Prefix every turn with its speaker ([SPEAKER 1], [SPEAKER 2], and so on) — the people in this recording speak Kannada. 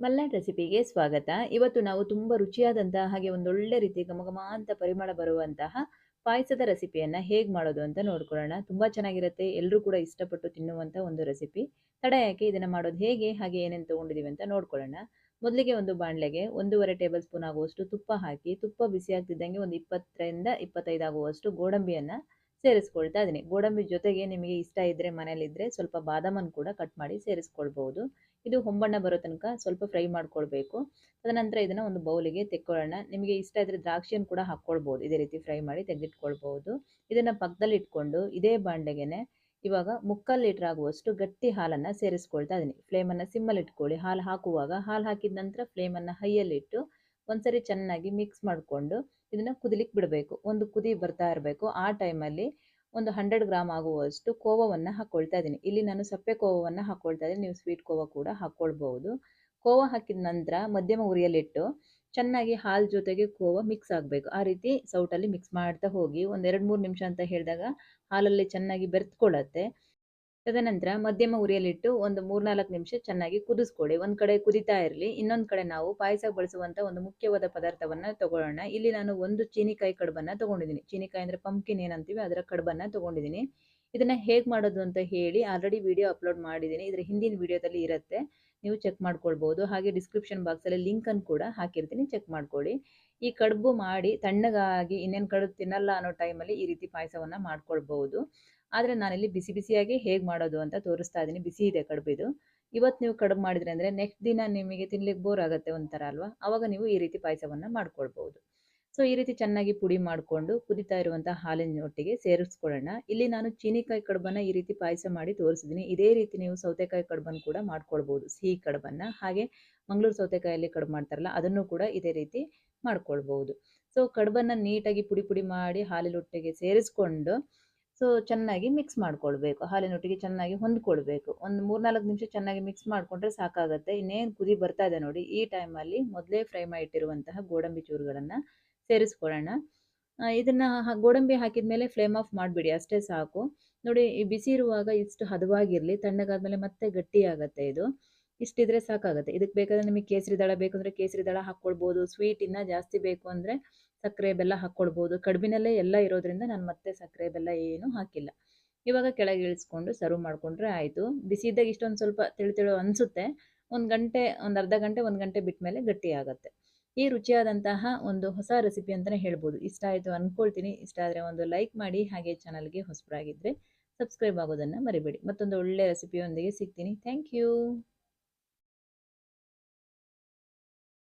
[SPEAKER 1] ಮಲ್ನಾಡ್ ರೆಸಿಪಿಗೆ ಸ್ವಾಗತ. ಇವತ್ತು ನಾವು ತುಂಬ ರುಚಿಯಾದಂತಹ ಹಾಗೆ ಒಂದೊಳ್ಳೆ ರೀತಿ ಗಮಗಮ ಅಂತ ಪರಿಮಳ ಬರುವಂತಹ ಪಾಯಸದ ರೆಸಿಪಿಯನ್ನು ಹೇಗೆ ಮಾಡೋದು ಅಂತ ನೋಡ್ಕೊಳ್ಳೋಣ. ತುಂಬ ಚೆನ್ನಾಗಿರುತ್ತೆ. ಎಲ್ಲರೂ ಕೂಡ ಇಷ್ಟಪಟ್ಟು ತಿನ್ನುವಂಥ ಒಂದು ರೆಸಿಪಿ. ತಡ ಯಾಕೆ ಇದನ್ನು ಮಾಡೋದು ಹೇಗೆ, ಹಾಗೆ ಏನೇನು ತೊಗೊಂಡಿದ್ದೀವಿ ಅಂತ ನೋಡ್ಕೊಳ್ಳೋಣ. ಮೊದಲಿಗೆ ಒಂದು ಬಾಣಲೆಗೆ ಒಂದೂವರೆ ಟೇಬಲ್ ಸ್ಪೂನ್ ಆಗುವಷ್ಟು ತುಪ್ಪ ಹಾಕಿ, ತುಪ್ಪ ಬಿಸಿ ಆಗ್ತಿದ್ದಂಗೆ ಒಂದು ಇಪ್ಪತ್ತರಿಂದ ಇಪ್ಪತ್ತೈದು ಆಗುವಷ್ಟು ಗೋಡಂಬಿಯನ್ನು ಸೇರಿಸ್ಕೊಳ್ತಾ ಇದ್ದೀನಿ ಗೋಡಂಬಿ ಜೊತೆಗೆ ನಿಮಗೆ ಇಷ್ಟ ಇದ್ದರೆ ಮನೇಲಿದ್ದರೆ ಸ್ವಲ್ಪ ಬಾದಾಮನ್ನು ಕೂಡ ಕಟ್ ಮಾಡಿ ಸೇರಿಸ್ಕೊಳ್ಬೋದು ಇದು ಹೊಂಬಣ್ಣ ಬರೋ ತನಕ ಸ್ವಲ್ಪ ಫ್ರೈ ಮಾಡ್ಕೊಳ್ಬೇಕು. ತದನಂತರ ಇದನ್ನು ಒಂದು ಬೌಲಿಗೆ ತೆಕ್ಕೊಳ್ಳೋಣ. ನಿಮಗೆ ಇಷ್ಟ ಇದ್ರೆ ದ್ರಾಕ್ಷಿಯನ್ನು ಕೂಡ ಹಾಕ್ಕೊಳ್ಬೋದು. ಇದೇ ರೀತಿ ಫ್ರೈ ಮಾಡಿ ತೆಗೆದಿಟ್ಕೊಳ್ಬೋದು. ಇದನ್ನು ಪಕ್ಕದಲ್ಲಿ ಇಟ್ಕೊಂಡು ಇದೇ ಬಾಂಡೆಗೆನೆ ಇವಾಗ ಮುಕ್ಕಾಲು ಲೀಟರ್ ಆಗುವಷ್ಟು ಗಟ್ಟಿ ಹಾಲನ್ನು ಸೇರಿಸ್ಕೊಳ್ತಾ ಇದ್ದೀನಿ ಫ್ಲೇಮನ್ನು ಸಿಮ್ಮಲ್ಲಿ ಇಟ್ಕೊಳ್ಳಿ. ಹಾಲು ಹಾಕುವಾಗ ಹಾಲು ಹಾಕಿದ ನಂತರ ಫ್ಲೇಮನ್ನು ಹೈಯಲ್ಲಿಟ್ಟು ಒಂದ್ಸರಿ ಚೆನ್ನಾಗಿ ಮಿಕ್ಸ್ ಮಾಡಿಕೊಂಡು ಇದನ್ನು ಕುದಿಲಿಕ್ಕೆ ಬಿಡಬೇಕು. ಒಂದು ಕುದಿ ಬರ್ತಾ ಇರಬೇಕು. ಆ ಟೈಮಲ್ಲಿ ಒಂದು ಹಂಡ್ರೆಡ್ ಗ್ರಾಮ್ ಆಗುವಷ್ಟು ಕೋವವನ್ನು ಹಾಕ್ಕೊಳ್ತಾ ಇದ್ದೀನಿ. ಇಲ್ಲಿ ನಾನು ಸಪ್ಪೆ ಕೋವವನ್ನು ಹಾಕ್ಕೊಳ್ತಾ ಇದ್ದೀನಿ. ನೀವು ಸ್ವೀಟ್ ಕೋವ ಕೂಡ ಹಾಕ್ಕೊಳ್ಬಹುದು ಕೋವ ಹಾಕಿದ ನಂತರ ಮಧ್ಯಮ ಉರಿಯಲ್ಲಿಟ್ಟು ಚೆನ್ನಾಗಿ ಹಾಲು ಜೊತೆಗೆ ಕೋವ ಮಿಕ್ಸ್ ಆಗಬೇಕು. ಆ ರೀತಿ ಸೌಟಲ್ಲಿ ಮಿಕ್ಸ್ ಮಾಡ್ತಾ ಹೋಗಿ ಒಂದು ಎರಡು ಮೂರು ನಿಮಿಷ ಅಂತ ಹೇಳಿದಾಗ ಹಾಲಲ್ಲಿ ಚೆನ್ನಾಗಿ ಬೆರೆತ್ಕೊಳ್ಳುತ್ತೆ. ತದನಂತರ ಮಧ್ಯಮ ಉರಿಯಲ್ಲಿಟ್ಟು ಒಂದು ಮೂರ್ನಾಲ್ಕು ನಿಮಿಷ ಚೆನ್ನಾಗಿ ಕುದಿಸ್ಕೊಳ್ಳಿ ಒಂದು ಕಡೆ ಕುದಿತಾ ಇರಲಿ, ಇನ್ನೊಂದು ಕಡೆ ನಾವು ಪಾಯಸ ಬಳಸುವಂಥ ಒಂದು ಮುಖ್ಯವಾದ ಪದಾರ್ಥವನ್ನು ತಗೊಳ್ಳೋಣ. ಇಲ್ಲಿ ನಾನು ಒಂದು ಚೀನಿಕಾಯಿ ಕಡುಬನ್ನು ತೊಗೊಂಡಿದ್ದೀನಿ. ಚೀನಿಕಾಯಿ ಅಂದರೆ ಪಂಪ್ಕಿನ್ ಏನಂತೀವಿ, ಅದರ ಕಡುಬನ್ನು ತೊಗೊಂಡಿದ್ದೀನಿ. ಇದನ್ನು ಹೇಗೆ ಮಾಡೋದು ಅಂತ ಹೇಳಿ ಆಲ್ರೆಡಿ ವಿಡಿಯೋ ಅಪ್ಲೋಡ್ ಮಾಡಿದ್ದೀನಿ. ಇದರ ಹಿಂದಿನ ವಿಡಿಯೋದಲ್ಲಿ ಇರುತ್ತೆ. ನೀವು ಚೆಕ್ ಮಾಡ್ಕೊಳ್ಬೋದು. ಹಾಗೆ ಡಿಸ್ಕ್ರಿಪ್ಷನ್ ಬಾಕ್ಸಲ್ಲಿ ಲಿಂಕನ್ನು ಕೂಡ ಹಾಕಿರ್ತೀನಿ. ಚೆಕ್ ಮಾಡ್ಕೊಳ್ಳಿ ಈ ಕಡುಬು ಮಾಡಿ ತಣ್ಣಗಾಗಿ ಇನ್ನೇನು ಕಡುಬು ತಿನ್ನಲ್ಲ ಅನ್ನೋ ಟೈಮಲ್ಲಿ ಈ ರೀತಿ ಪಾಯಸವನ್ನು ಮಾಡ್ಕೊಳ್ಬೋದು. ಆದರೆ ನಾನಿಲ್ಲಿ ಬಿಸಿ ಬಿಸಿಯಾಗಿ ಹೇಗೆ ಮಾಡೋದು ಅಂತ ತೋರಿಸ್ತಾ ಇದ್ದೀನಿ. ಬಿಸಿ ಇದೆ ಕಡುಬಿದು ಇವತ್ತು ನೀವು ಕಡುಬು ಮಾಡಿದ್ರೆ ಅಂದರೆ ನೆಕ್ಸ್ಟ್ ದಿನ ನಿಮಗೆ ತಿನ್ಲಿಕ್ಕೆ ಬೋರ್ ಆಗುತ್ತೆ ಒಂಥರ ಅಲ್ವಾ? ಆವಾಗ ನೀವು ಈ ರೀತಿ ಪಾಯಸವನ್ನು ಮಾಡ್ಕೊಳ್ಬೋದು ಸೊ ಈ ರೀತಿ ಚೆನ್ನಾಗಿ ಪುಡಿ ಮಾಡಿಕೊಂಡು ಕುದಿತಾ ಇರುವಂಥ ಹಾಲಿನ ಒಟ್ಟಿಗೆ ಸೇರಿಸ್ಕೊಳ್ಳೋಣ. ಇಲ್ಲಿ ನಾನು ಚೀನಿಕಾಯಿ ಕಡುಬನ್ನು ಈ ರೀತಿ ಪಾಯಸ ಮಾಡಿ ತೋರಿಸಿದ್ದೀನಿ ಇದೇ ರೀತಿ ನೀವು ಸೌತೆಕಾಯಿ ಕಡುಬನ್ನು ಕೂಡ ಮಾಡ್ಕೊಳ್ಬೋದು ಸಿಹಿ ಕಡುಬನ್ನು. ಹಾಗೆ ಮಂಗಳೂರು ಸೌತೆಕಾಯಲ್ಲಿ ಕಡುಬು ಮಾಡ್ತಾರಲ್ಲ, ಅದನ್ನು ಕೂಡ ಇದೇ ರೀತಿ ಮಾಡ್ಕೊಳ್ಬೋದು ಸೊ ಕಡುಬನ್ನು ನೀಟಾಗಿ ಪುಡಿ ಪುಡಿ ಮಾಡಿ ಹಾಲಿನೊಟ್ಟಿಗೆ ಸೇರಿಸ್ಕೊಂಡು ಸೊ ಚೆನ್ನಾಗಿ ಮಿಕ್ಸ್ ಮಾಡ್ಕೊಳ್ಬೇಕು. ಹಾಲಿನೊಟ್ಟಿಗೆ ಚೆನ್ನಾಗಿ ಹೊಂದ್ಕೊಳ್ಬೇಕು. ಒಂದು ಮೂರ್ನಾಲ್ಕು ನಿಮಿಷ ಚೆನ್ನಾಗಿ ಮಿಕ್ಸ್ ಮಾಡ್ಕೊಂಡ್ರೆ ಸಾಕಾಗುತ್ತೆ. ಇನ್ನೇನು ಕುದಿ ಬರ್ತಾ ಇದೆ ನೋಡಿ, ಈ ಟೈಮಲ್ಲಿ ಮೊದಲೇ ಫ್ರೈ ಮಾಡಿಟ್ಟಿರುವಂತಹ ಗೋಡಂಬಿ ಚೂರುಗಳನ್ನು ಸೇರಿಸ್ಕೊಳ್ಳೋಣ. ಇದನ್ನು ಗೋಡಂಬಿ ಹಾಕಿದ ಮೇಲೆ ಫ್ಲೇಮ್ ಆಫ್ ಮಾಡಿಬಿಡಿ, ಅಷ್ಟೇ ಸಾಕು. ನೋಡಿ, ಈ ಬಿಸಿ ಇರುವಾಗ ಇಷ್ಟು ಹದವಾಗಿರಲಿ, ತಣ್ಣಗಾದ್ಮೇಲೆ ಮತ್ತೆ ಗಟ್ಟಿ ಆಗುತ್ತೆ ಇದು. ಇಷ್ಟಿದ್ರೆ ಸಾಕಾಗುತ್ತೆ. ಇದಕ್ಕೆ ಬೇಕಾದ್ರೆ ನಿಮಗೆ ಕೇಸರಿ ದಳ ಬೇಕು ಅಂದರೆ ಕೇಸರಿ ದಳ ಹಾಕ್ಕೊಳ್ಬೋದು. ಸ್ವೀಟ್ ಇನ್ನೂ ಜಾಸ್ತಿ ಬೇಕು ಅಂದರೆ ಸಕ್ಕರೆ ಬೆಲ್ಲ ಹಾಕ್ಕೊಳ್ಬೋದು ಕಡುಬಿನಲ್ಲೇ ಎಲ್ಲ ಇರೋದ್ರಿಂದ ನಾನು ಮತ್ತೆ ಸಕ್ಕರೆ ಬೆಲ್ಲ ಏನೂ ಹಾಕಿಲ್ಲ. ಇವಾಗ ಕೆಳಗೆ ಇಳಿಸ್ಕೊಂಡು ಸರ್ವ್ ಮಾಡಿಕೊಂಡ್ರೆ ಆಯಿತು. ಬಿಸಿ ಇದ್ದಾಗ ಇಷ್ಟೊಂದು ಸ್ವಲ್ಪ ತಿಳಿ ತಿಳು ಅನಿಸುತ್ತೆ. ಒಂದು ಗಂಟೆ, ಒಂದು ಅರ್ಧ ಗಂಟೆ, ಒಂದು ಗಂಟೆ ಬಿಟ್ಟ ಮೇಲೆ ಗಟ್ಟಿ ಆಗುತ್ತೆ. ಈ ರುಚಿಯಾದಂತಹ ಒಂದು ಹೊಸ ರೆಸಿಪಿ ಅಂತಲೇ ಹೇಳ್ಬೋದು. ಇಷ್ಟ ಆಯಿತು ಅಂದ್ಕೊಳ್ತೀನಿ ಇಷ್ಟ ಆದರೆ ಒಂದು ಲೈಕ್ ಮಾಡಿ, ಹಾಗೆ ಚಾನಲ್ಗೆ ಹೊಸಬರಾಗಿದ್ದರೆ ಸಬ್ಸ್ಕ್ರೈಬ್ ಆಗೋದನ್ನು ಮರಿಬೇಡಿ. ಮತ್ತೊಂದು ಒಳ್ಳೆಯ ರೆಸಿಪಿಯೊಂದಿಗೆ ಸಿಗ್ತೀನಿ. Thank you